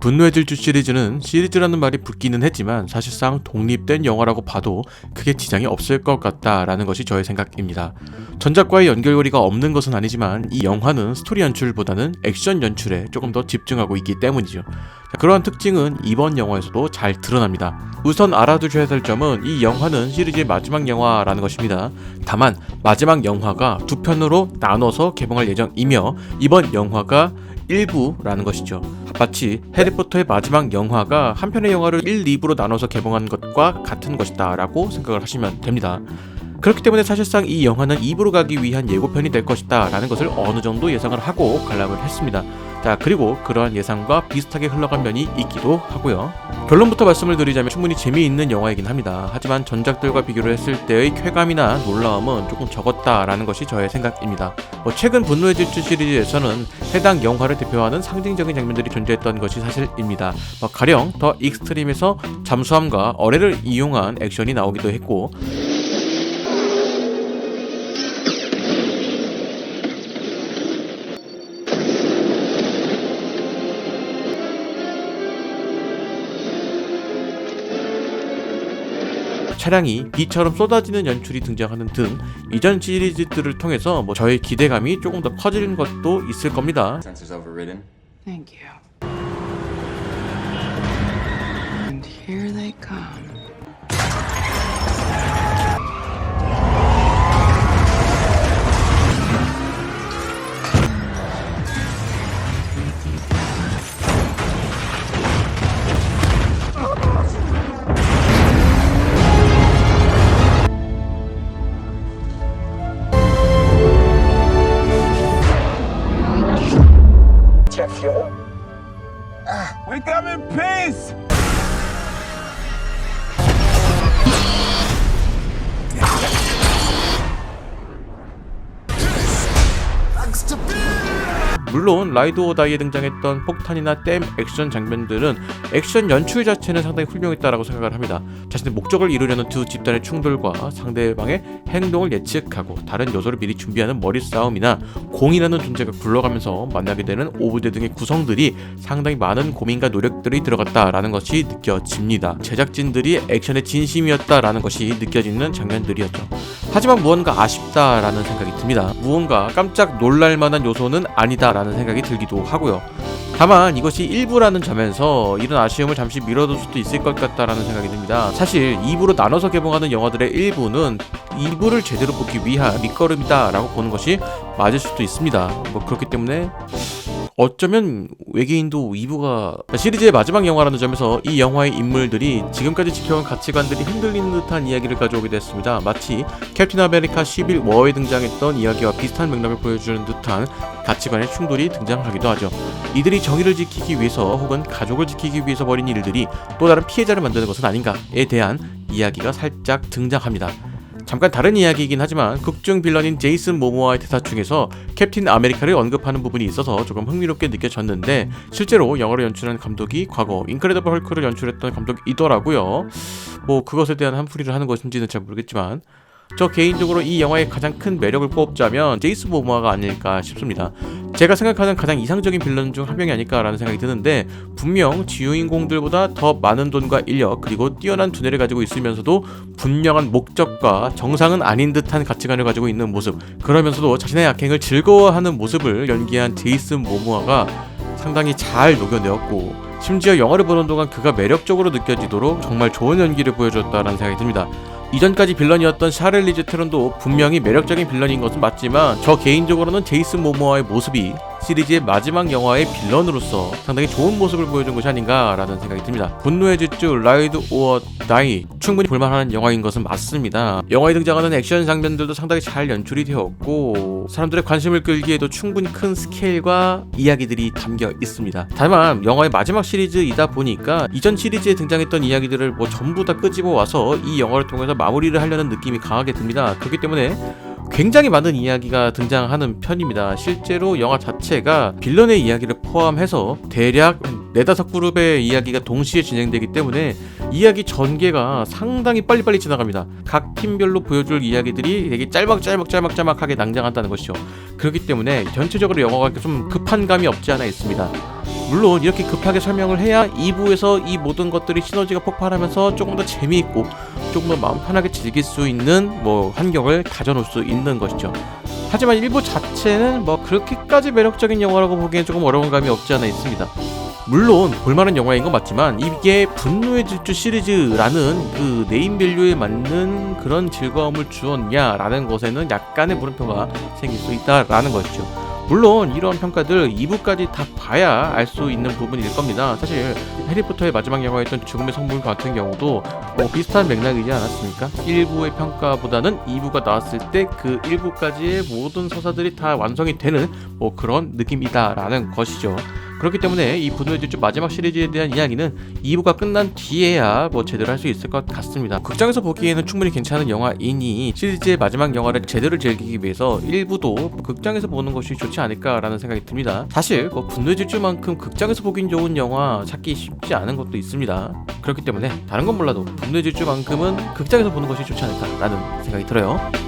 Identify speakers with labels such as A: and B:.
A: 분노의 질주 시리즈는 시리즈라는 말이 붙기는 했지만 사실상 독립된 영화라고 봐도 크게 지장이 없을 것 같다라는 것이 저의 생각입니다. 전작과의 연결고리가 없는 것은 아니지만 이 영화는 스토리 연출보다는 액션 연출에 조금 더 집중하고 있기 때문이죠. 자, 그러한 특징은 이번 영화에서도 잘 드러납니다. 우선 알아두셔야 될 점은 이 영화는 시리즈의 마지막 영화라는 것입니다. 다만 마지막 영화가 두 편으로 나눠서 개봉할 예정이며 이번 영화가 1부라는 것이죠. 마치 해리포터의 마지막 영화가 한 편의 영화를 1, 2부로 나눠서 개봉한 것과 같은 것이다 라고 생각을 하시면 됩니다. 그렇기 때문에 사실상 이 영화는 2부로 가기 위한 예고편이 될 것이다 라는 것을 어느 정도 예상을 하고 관람을 했습니다. 자, 그리고 그러한 예상과 비슷하게 흘러간 면이 있기도 하고요. 결론부터 말씀을 드리자면 충분히 재미있는 영화이긴 합니다. 하지만 전작들과 비교를 했을 때의 쾌감이나 놀라움은 조금 적었다라는 것이 저의 생각입니다. 뭐 최근 분노의 질주 시리즈에서는 해당 영화를 대표하는 상징적인 장면들이 존재했던 것이 사실입니다. 뭐 가령 더 익스트림에서 잠수함과 어뢰를 이용한 액션이 나오기도 했고 차량이 비처럼 쏟아지는 연출이 등장하는 등 이전 시리즈들을 통해서 뭐 저의 기대감이 조금 더 커지는 것도 있을 겁니다.
B: Sensors overridden.
C: Thank you. And here they come. Chef Giraud.
D: Ah, we come in peace! Thanks to Bill!
A: 물론 라이드 오 다이에 등장했던 폭탄이나 댐 액션 장면들은 액션 연출 자체는 상당히 훌륭했다라고 생각을 합니다. 자신의 목적을 이루려는 두 집단의 충돌과 상대방의 행동을 예측하고 다른 요소를 미리 준비하는 머리 싸움이나 공이라는 존재가 굴러가면서 만나게 되는 오브제 등의 구성들이 상당히 많은 고민과 노력들이 들어갔다라는 것이 느껴집니다. 제작진들이 액션의 진심이었다라는 것이 느껴지는 장면들이었죠. 하지만 무언가 아쉽다라는 생각이 듭니다. 무언가 깜짝 놀랄 만한 요소는 아니다 라는 생각이 들기도 하고요. 다만 이것이 일부라는 점에서 이런 아쉬움을 잠시 미뤄둘 수도 있을 것 같다라는 생각이 듭니다. 사실 2부로 나눠서 개봉하는 영화들의 일부는 2부를 제대로 보기 위한 밑거름이다라고 보는 것이 맞을 수도 있습니다. 뭐 그렇기 때문에 어쩌면 외계인도 2부가 시리즈의 마지막 영화라는 점에서 이 영화의 인물들이 지금까지 지켜온 가치관들이 흔들리는 듯한 이야기를 가져오게 됐습니다. 마치 캡틴 아메리카 11 워에 등장했던 이야기와 비슷한 맥락을 보여주는 듯한 가치관의 충돌이 등장하기도 하죠. 이들이 정의를 지키기 위해서 혹은 가족을 지키기 위해서 벌인 일들이 또 다른 피해자를 만드는 것은 아닌가에 대한 이야기가 살짝 등장합니다. 잠깐 다른 이야기이긴 하지만 극중 빌런인 제이슨 모모아의 대사 중에서 캡틴 아메리카를 언급하는 부분이 있어서 조금 흥미롭게 느껴졌는데 실제로 영화를 연출한 감독이 과거 인크레더블 헐크를 연출했던 감독이더라고요. 뭐 그것에 대한 한풀이를 하는 것인지는 잘 모르겠지만 저 개인적으로 이 영화의 가장 큰 매력을 꼽자면 제이슨 모모아가 아닐까 싶습니다. 제가 생각하는 가장 이상적인 빌런 중 한 명이 아닐까라는 생각이 드는데 분명 주인공들보다 더 많은 돈과 인력 그리고 뛰어난 두뇌를 가지고 있으면서도 분명한 목적과 정상은 아닌 듯한 가치관을 가지고 있는 모습 그러면서도 자신의 악행을 즐거워하는 모습을 연기한 제이슨 모모아가 상당히 잘 녹여내었고 심지어 영화를 보는 동안 그가 매력적으로 느껴지도록 정말 좋은 연기를 보여줬다라는 생각이 듭니다. 이전까지 빌런이었던 샤를리즈 테론도 분명히 매력적인 빌런인 것은 맞지만 저 개인적으로는 제이슨 모모아의 모습이 시리즈의 마지막 영화의 빌런으로서 상당히 좋은 모습을 보여준 것이 아닌가라는 생각이 듭니다. 분노의 질주 라이드 오어 다이 충분히 볼만한 영화인 것은 맞습니다. 영화에 등장하는 액션 장면들도 상당히 잘 연출이 되었고 사람들의 관심을 끌기에도 충분히 큰 스케일과 이야기들이 담겨 있습니다. 다만 영화의 마지막 시리즈이다 보니까 이전 시리즈에 등장했던 이야기들을 뭐 전부 다 끄집어 와서 이 영화를 통해서 마무리를 하려는 느낌이 강하게 듭니다. 그렇기 때문에 굉장히 많은 이야기가 등장하는 편입니다. 실제로 영화 자체가 빌런의 이야기를 포함해서 대략 네다섯 그룹의 이야기가 동시에 진행되기 때문에 이야기 전개가 상당히 빨리빨리 지나갑니다. 각 팀별로 보여줄 이야기들이 되게 짤막짤막짤막짤막하게 낭장한다는 것이죠. 그렇기 때문에 전체적으로 영화가 좀 급한 감이 없지 않아 있습니다. 물론 이렇게 급하게 설명을 해야 2부에서 이 모든 것들이 시너지가 폭발하면서 조금 더 재미있고 조금 더 마음 편하게 즐길 수 있는 뭐 환경을 다져놓을 수 있는 것이죠. 하지만 1부 자체는 뭐 그렇게까지 매력적인 영화라고 보기엔 조금 어려운 감이 없지 않아 있습니다. 물론 볼만한 영화인 건 맞지만 이게 분노의 질주 시리즈라는 그 네임 밸류에 맞는 그런 즐거움을 주었냐라는 것에는 약간의 물음표가 생길 수 있다라는 것이죠. 물론 이런 평가들 2부까지 다 봐야 알 수 있는 부분일 겁니다. 사실 해리포터의 마지막 영화였던 죽음의 성물 같은 경우도 뭐 비슷한 맥락이지 않았습니까? 1부의 평가보다는 2부가 나왔을 때 그 1부까지의 모든 서사들이 다 완성이 되는 뭐 그런 느낌이다라는 것이죠. 그렇기 때문에 이 분노의 질주 마지막 시리즈에 대한 이야기는 2부가 끝난 뒤에야 뭐 제대로 할 수 있을 것 같습니다. 극장에서 보기에는 충분히 괜찮은 영화이니 시리즈의 마지막 영화를 제대로 즐기기 위해서 1부도 극장에서 보는 것이 좋지 않을까라는 생각이 듭니다. 사실 뭐 분노의 질주만큼 극장에서 보긴 좋은 영화 찾기 쉽지 않은 것도 있습니다. 그렇기 때문에 다른 건 몰라도 분노의 질주만큼은 극장에서 보는 것이 좋지 않을까라는 생각이 들어요.